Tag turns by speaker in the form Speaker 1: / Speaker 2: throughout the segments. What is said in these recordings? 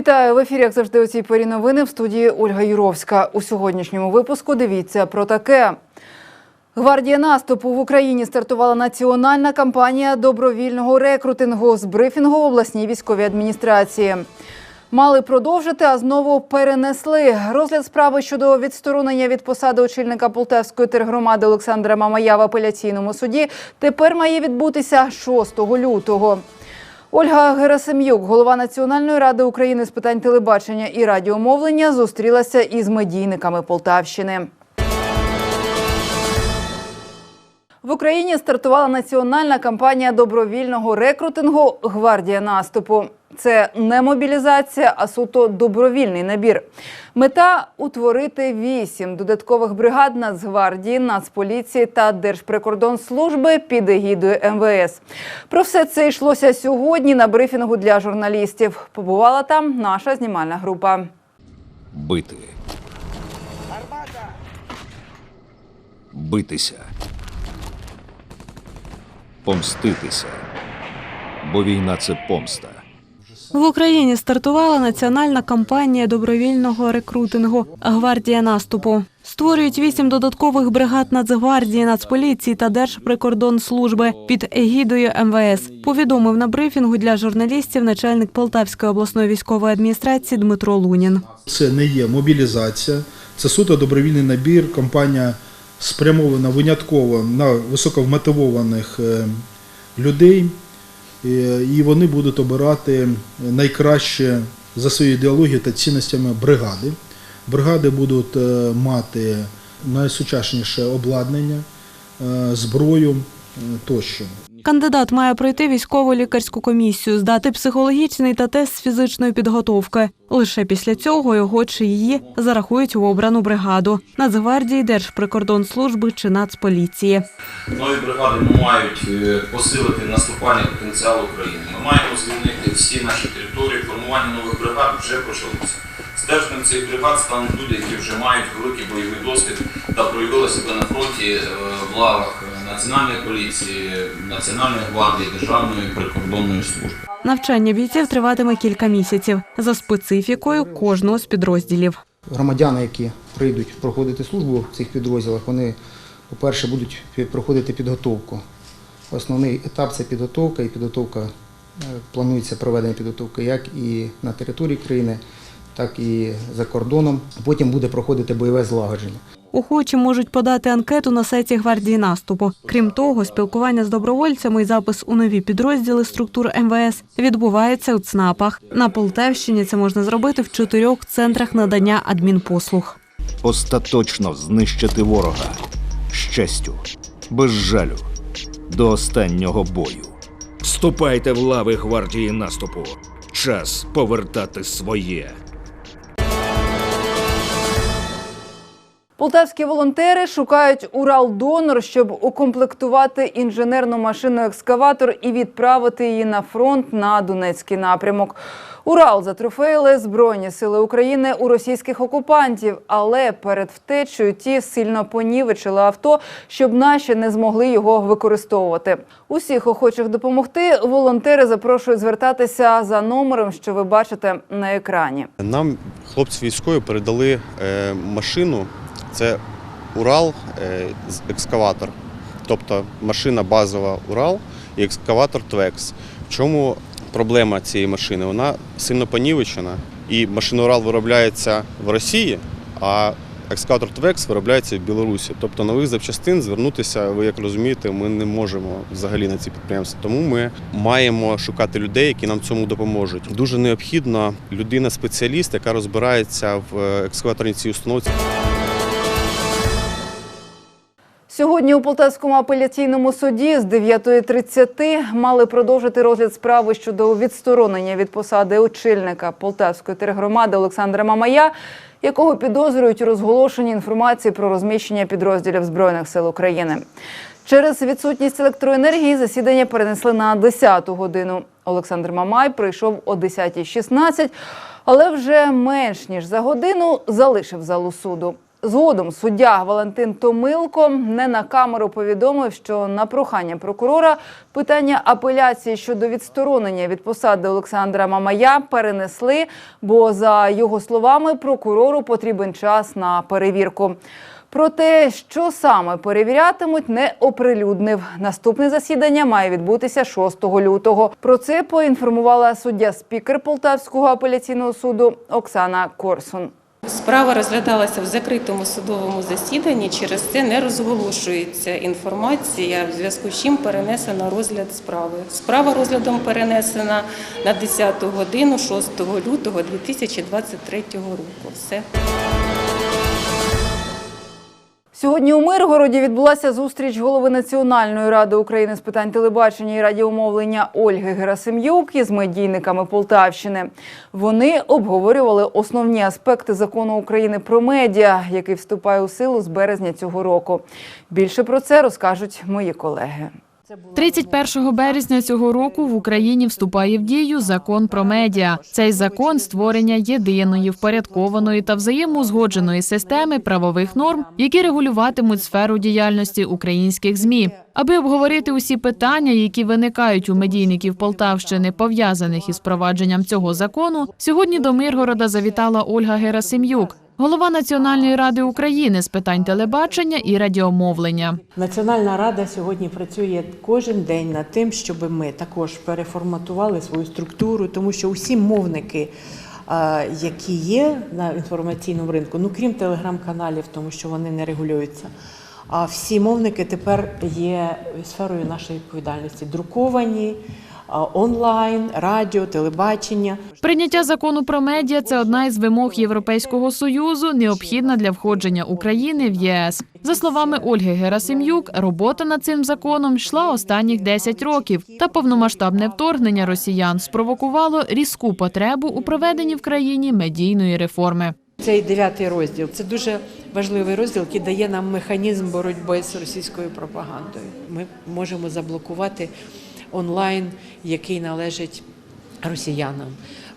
Speaker 1: Вітаю в ефірі, як завжди, у цій порі новини в студії Ольга Юровська. У сьогоднішньому випуску дивіться про таке. Гвардія наступу в Україні стартувала національна кампанія добровільного рекрутингу з брифінгу в обласній військовій адміністрації. Мали продовжити, а знову перенесли розгляд справи щодо відсторонення від посади очільника Полтавської тергромади Олександра Мамая в апеляційному суді. Тепер має відбутися 6 лютого. Ольга Герасим'юк, голова Національної ради України з питань телебачення і радіомовлення, зустрілася із медійниками Полтавщини. В Україні стартувала національна кампанія добровільного рекрутингу Гвардія наступу. Це не мобілізація, а суто добровільний набір. Мета утворити вісім додаткових бригад Нацгвардії, Нацполіції та Держприкордонслужби під егідою МВС. Про все це йшлося сьогодні на брифінгу для журналістів. Побувала там наша знімальна група.
Speaker 2: Бити. Битися. Помститися. Бо війна це помста.
Speaker 3: В Україні стартувала національна кампанія добровільного рекрутингу Гвардія наступу. Створюють вісім додаткових бригад Нацгвардії, Нацполіції та Держприкордонслужби під егідою МВС. Повідомив на брифінгу для журналістів начальник Полтавської обласної військової адміністрації Дмитро Лунін.
Speaker 4: Це не є мобілізація, це суто добровільний набір. Компанія спрямована винятково на високовмотивованих е, людей, е, і вони будуть обирати найкраще за своєю ідеологією та цінностями бригади. Бригади будуть е, мати найсучасніше обладнання, е, зброю е, тощо.
Speaker 3: Кандидат має пройти військову лікарську комісію, здати психологічний та тест з фізичної підготовки. Лише після цього його чи її зарахують у обрану бригаду Нацгвардії, Держприкордонслужби чи Нацполіції.
Speaker 5: Нові бригади мають е, посилити наступальний потенціал України. Ми маємо звільнити всі наші території. Формування нових бригад вже почалося. Стержнем цих бригад стануть люди, які вже мають великий бойовий досвід та проявили себе на фронті е, в лавах Національної поліції, Національної гвардії, Державної прикордонної служби.
Speaker 3: Навчання бійців триватиме кілька місяців за специфікою кожного з підрозділів.
Speaker 6: громадяни, які прийдуть проходити службу в цих підрозділах, вони, по-перше, будуть проходити підготовку. Основний етап це підготовка, і підготовка е, планується проведення підготовки як і на території країни, так і за кордоном. Потім буде проходити бойове злагодження.
Speaker 3: Охочі можуть подати анкету на сайті гвардії наступу. Крім того, спілкування з добровольцями і запис у нові підрозділи структур МВС відбувається у ЦНАПах. На Полтавщині це можна зробити в чотирьох центрах надання адмінпослуг.
Speaker 2: Остаточно знищити ворога. Щастю. Без жалю. До останнього бою. Вступайте в лави гвардії наступу. Час повертати своє.
Speaker 1: Полтавські волонтери шукають Урал-донор, щоб укомплектувати інженерну машину екскаватор і відправити її на фронт на Донецький напрямок. Урал затрофеїли Збройні сили України у російських окупантів, але перед втечею ті сильно понівечили авто, щоб наші не змогли його використовувати. Усіх охочих допомогти волонтери запрошують звертатися за номером, що ви бачите на екрані.
Speaker 7: Нам хлопці військові передали е, машину. Це Урал, е, екскаватор. Тобто машина базова Урал і екскаватор Твекс. В чому проблема цієї машини? Вона сильно понівечена, і машина Урал виробляється в Росії, а екскаватор Твекс виробляється в Білорусі. Тобто нових запчастин звернутися, ви як розумієте, ми не можемо взагалі на ці підприємства. Тому ми маємо шукати людей, які нам цьому допоможуть. Дуже необхідна людина-спеціаліст, яка розбирається в е, екскаваторній цій установці.
Speaker 1: Сьогодні у Полтавському апеляційному суді з 9.30 мали продовжити розгляд справи щодо відсторонення від посади очільника Полтавської тергромади Олександра Мамая, якого підозрюють у розголошенні інформації про розміщення підрозділів Збройних сил України. Через відсутність електроенергії засідання перенесли на 10-ту годину. Олександр Мамай прийшов о 10.16, але вже менш ніж за годину залишив залу суду. Згодом суддя Валентин Томилко не на камеру повідомив, що на прохання прокурора питання апеляції щодо відсторонення від посади Олександра Мамая перенесли, бо за його словами прокурору потрібен час на перевірку. Про те, що саме перевірятимуть, не оприлюднив. Наступне засідання має відбутися 6 лютого. Про це поінформувала суддя спікер Полтавського апеляційного суду Оксана Корсун.
Speaker 8: Справа розглядалася в закритому судовому засіданні. Через це не розголошується інформація, в зв'язку з чим перенесено розгляд справи. Справа розглядом перенесена на 10 годину 6 лютого 2023 року. Все.
Speaker 1: Сьогодні у Миргороді відбулася зустріч голови Національної ради України з питань телебачення і радіомовлення Ольги Герасим'юк із медійниками Полтавщини. Вони обговорювали основні аспекти закону України про медіа, який вступає у силу з березня цього року. Більше про це розкажуть мої колеги.
Speaker 9: 31 березня цього року в Україні вступає в дію закон про медіа. Цей закон створення єдиної, впорядкованої та взаємоузгодженої системи правових норм, які регулюватимуть сферу діяльності українських змі. Аби обговорити усі питання, які виникають у медійників Полтавщини, пов'язаних із впровадженням цього закону, сьогодні до Миргорода завітала Ольга Герасим'юк, голова Національної ради України з питань телебачення і радіомовлення.
Speaker 10: Національна рада сьогодні працює кожен день над тим, щоб ми також переформатували свою структуру, тому що усі мовники, які є на інформаційному ринку, ну крім телеграм-каналів, тому що вони не регулюються. А всі мовники тепер є сферою нашої відповідальності. Друковані, онлайн, радіо, телебачення.
Speaker 9: Прийняття закону про медіа це одна із вимог Європейського союзу, необхідна для входження України в ЄС. За словами Ольги Герасим'юк, робота над цим законом йшла останніх 10 років, та повномасштабне вторгнення росіян спровокувало різку потребу у проведенні в країні медійної реформи.
Speaker 10: Цей дев'ятий розділ це дуже важливий розділ, який дає нам механізм боротьби з російською пропагандою. Ми можемо заблокувати онлайн, який належить росіянам.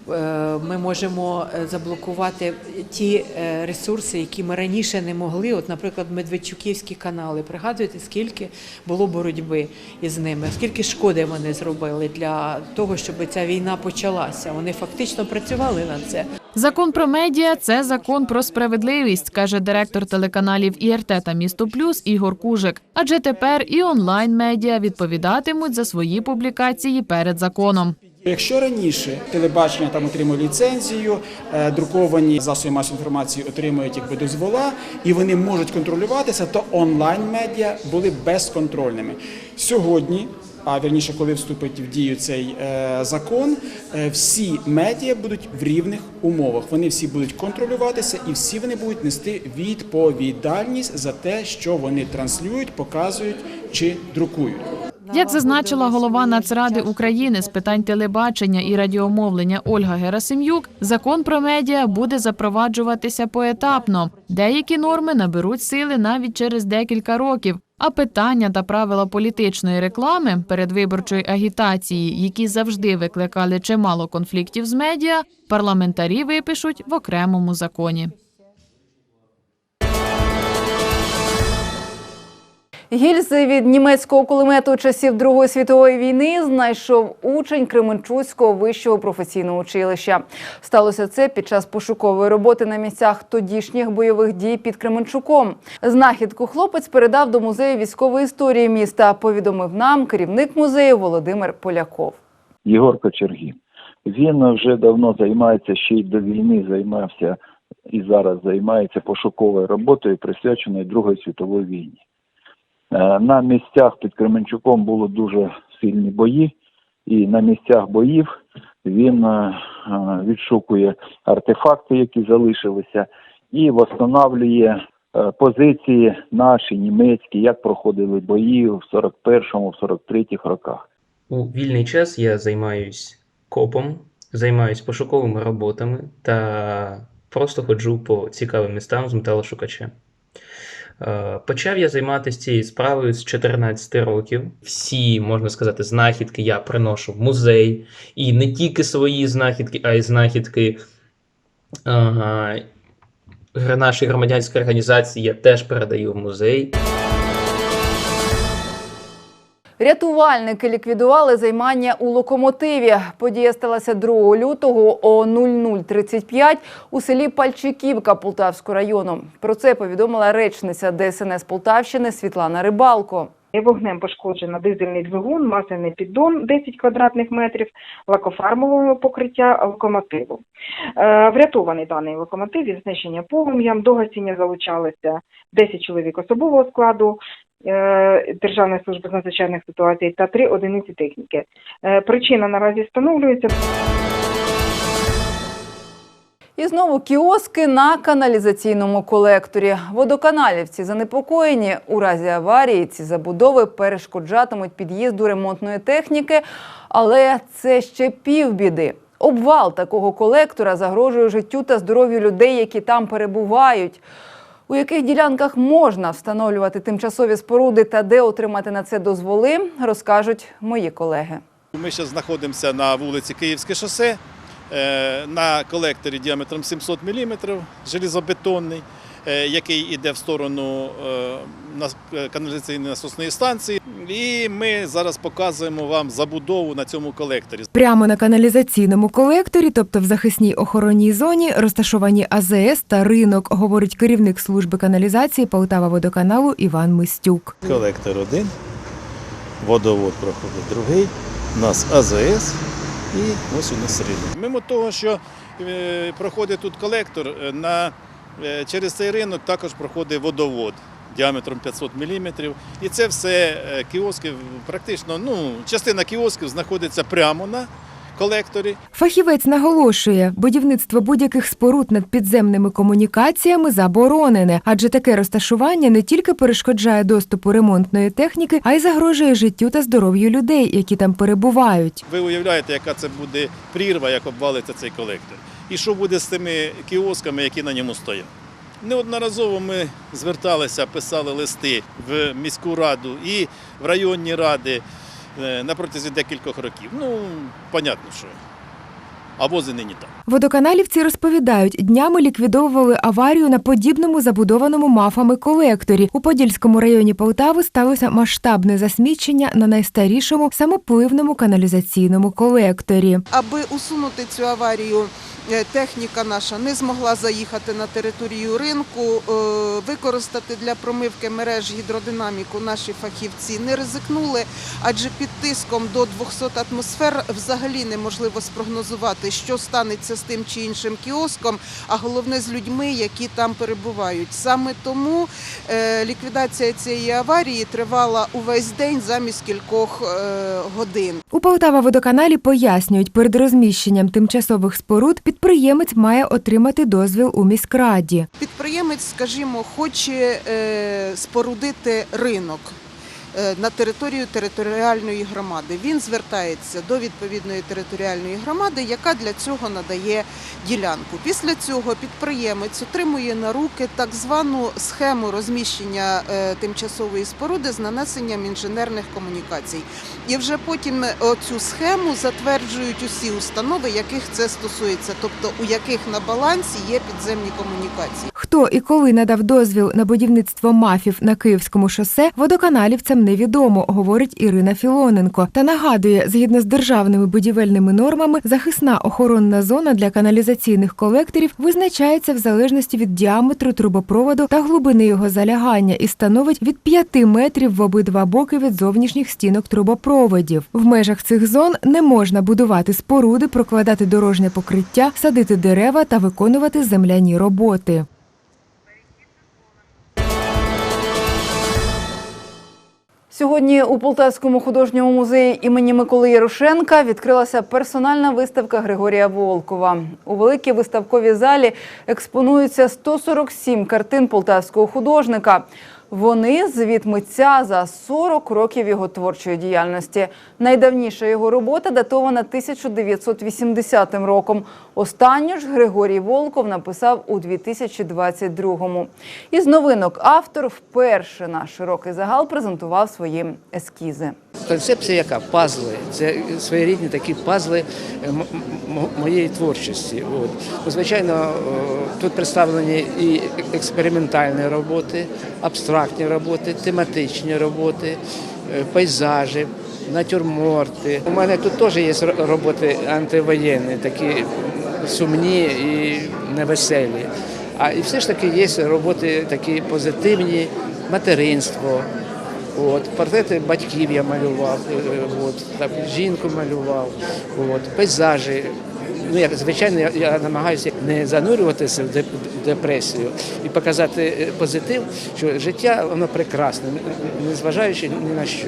Speaker 10: Е, Ми можемо е, заблокувати ті е, ресурси, які ми раніше не могли. От, наприклад, Медведчуківські канали. Пригадуєте, скільки було боротьби із ними, скільки шкоди вони зробили для того, щоб ця війна почалася. Вони фактично працювали над це.
Speaker 9: Закон про медіа це закон про справедливість, каже директор телеканалів ІРТ та Місто Плюс Ігор Кужик. Адже тепер і онлайн медіа відповідатимуть за свої публікації перед законом.
Speaker 11: Якщо раніше телебачення там отримує ліцензію, е, друковані засоби масової інформації отримують якби дозвола, і вони можуть контролюватися, то онлайн медіа були безконтрольними. Сьогодні, а вірніше, коли вступить в дію цей е, закон, е, всі медіа будуть в рівних умовах. Вони всі будуть контролюватися, і всі вони будуть нести відповідальність за те, що вони транслюють, показують чи друкують.
Speaker 9: Як зазначила голова Нацради України з питань телебачення і радіомовлення Ольга Герасим'юк, закон про медіа буде запроваджуватися поетапно. Деякі норми наберуть сили навіть через декілька років. А питання та правила політичної реклами, передвиборчої агітації, які завжди викликали чимало конфліктів з медіа, парламентарі випишуть в окремому законі.
Speaker 1: Гільзи від німецького кулемету часів Другої світової війни знайшов учень Кременчуцького вищого професійного училища. Сталося це під час пошукової роботи на місцях тодішніх бойових дій під Кременчуком. Знахідку хлопець передав до музею військової історії міста. Повідомив нам керівник музею Володимир Поляков.
Speaker 12: Єгор Кочергін. Він вже давно займається, ще й до війни займався і зараз займається пошуковою роботою, присвяченою Другої світовій війні. Е, На місцях під Кременчуком було дуже сильні бої, і на місцях боїв він е, е, відшукує артефакти, які залишилися, і встановлює позиції наші, німецькі, як проходили бої в 41-му, в 43-х роках.
Speaker 13: У вільний час я займаюсь копом, займаюсь пошуковими роботами та просто ходжу по цікавим містам з металошукачем. Е, Почав я займатися цією справою з 14 років. Всі, можна сказати, знахідки я приношу в музей. І не тільки свої знахідки, а й знахідки нашої громадянської організації я теж передаю в музей.
Speaker 1: Рятувальники ліквідували займання у локомотиві. Подія сталася 2 лютого о 00.35 у селі Пальчиківка Полтавського району. Про це повідомила речниця ДСНС Полтавщини Світлана Рибалко.
Speaker 14: Вогнем пошкоджено дизельний двигун, масляний піддон 10 квадратних метрів, лакофармового покриття локомотиву. Е, Врятований даний локомотив від знищення полум'ям. До гасіння залучалися 10 чоловік особового складу Державної служби з надзвичайних ситуацій та 3 одиниці техніки. Е, Причина наразі встановлюється.
Speaker 1: І знову кіоски на каналізаційному колекторі. Водоканалівці занепокоєні. У разі аварії ці забудови перешкоджатимуть під'їзду ремонтної техніки, але це ще півбіди. Обвал такого колектора загрожує життю та здоров'ю людей, які там перебувають. У яких ділянках можна встановлювати тимчасові споруди та де отримати на це дозволи, розкажуть мої колеги.
Speaker 15: Ми зараз знаходимося на вулиці Київське шосе е, на колекторі діаметром 700 мм, железобетонний, який йде в сторону е, е, каналізаційної насосної станції. І ми зараз показуємо вам забудову на цьому колекторі.
Speaker 16: Прямо на каналізаційному колекторі, тобто в захисній охоронній зоні, розташовані АЗС та ринок, говорить керівник служби каналізації Полтава водоканалу Іван Мистюк.
Speaker 15: Колектор один, водовод проходить другий, у нас АЗС і ось у нас ринок. Мимо того, що е, проходить тут колектор, е, на, е, через цей ринок також проходить водовод діаметром 500 мм. І це все е, кіоски, практично ну, частина кіосків знаходиться прямо на колекторі.
Speaker 16: Фахівець наголошує, будівництво будь-яких споруд над підземними комунікаціями заборонене, адже таке розташування не тільки перешкоджає доступу ремонтної техніки, а й загрожує життю та здоров'ю людей, які там перебувають.
Speaker 15: Ви уявляєте, яка це буде прірва, як обвалиться цей колектор. І що буде з тими кіосками, які на ньому стоять. Неодноразово ми зверталися, писали листи в міську раду і в районні ради е, на протязі декількох років. Ну, понятно, що. А вози нині там.
Speaker 16: Водоканалівці розповідають, днями ліквідовували аварію на подібному забудованому мафами колекторі. У Подільському районі Полтави сталося масштабне засмічення на найстарішому самопливному каналізаційному колекторі.
Speaker 17: Аби усунути цю аварію, е, техніка наша не змогла заїхати на територію ринку. Е, Використати для промивки мереж гідродинаміку наші фахівці не ризикнули, адже під тиском до 200 атмосфер взагалі неможливо спрогнозувати, що станеться з тим чи іншим кіоском, а головне з людьми, які там перебувають. Саме тому е, ліквідація цієї аварії тривала увесь день замість кількох е, годин.
Speaker 16: У Полтава водоканалі пояснюють, перед розміщенням тимчасових споруд підприємець має отримати дозвіл у міськраді.
Speaker 17: Підприємець, скажімо, хоче е, спорудити ринок. Е, На територію територіальної громади він звертається до відповідної територіальної громади, яка для цього надає ділянку. Після цього підприємець отримує на руки так звану схему розміщення е, тимчасової споруди з нанесенням інженерних комунікацій. І вже потім цю схему затверджують усі установи, яких це стосується, тобто у яких на балансі є підземні комунікації.
Speaker 16: Хто і коли надав дозвіл на будівництво мафів на Київському шосе, водоканалівцям невідомо, говорить Ірина Філоненко. Та нагадує, згідно з державними будівельними нормами, захисна охоронна зона для каналізаційних колекторів визначається в залежності від діаметру трубопроводу та глибини його залягання і становить від 5 метрів в обидва боки від зовнішніх стінок трубопроводів. В межах цих зон не можна будувати споруди, прокладати дорожнє покриття, садити дерева та виконувати земляні роботи.
Speaker 1: Сьогодні у Полтавському художньому музеї імені Миколи Ярошенка відкрилася персональна виставка Григорія Волкова. У великій виставковій залі експонуються 147 картин полтавського художника. Вони звіт митця за 40 років його творчої діяльності. Найдавніша його робота датована 1980 роком. Останню ж Григорій Волков написав у 2022-му. Із новинок автор вперше на широкий загал презентував свої ескізи.
Speaker 18: Концепція яка? Пазли. Це своєрідні такі пазли е, моєї творчості. От. Ну, Звичайно, е, тут представлені і експериментальні роботи, абстрактні роботи, тематичні роботи, е, пейзажі, натюрморти. У мене тут теж є роботи антивоєнні, такі сумні і невеселі. А і все ж таки є роботи такі позитивні, материнство. От, портрети батьків я малював, е, от, так, жінку малював, от, пейзажі. Ну, як, звичайно, я, я намагаюся не занурюватися в депресію і показати е, позитив, що життя воно прекрасне, незважаючи ні на що.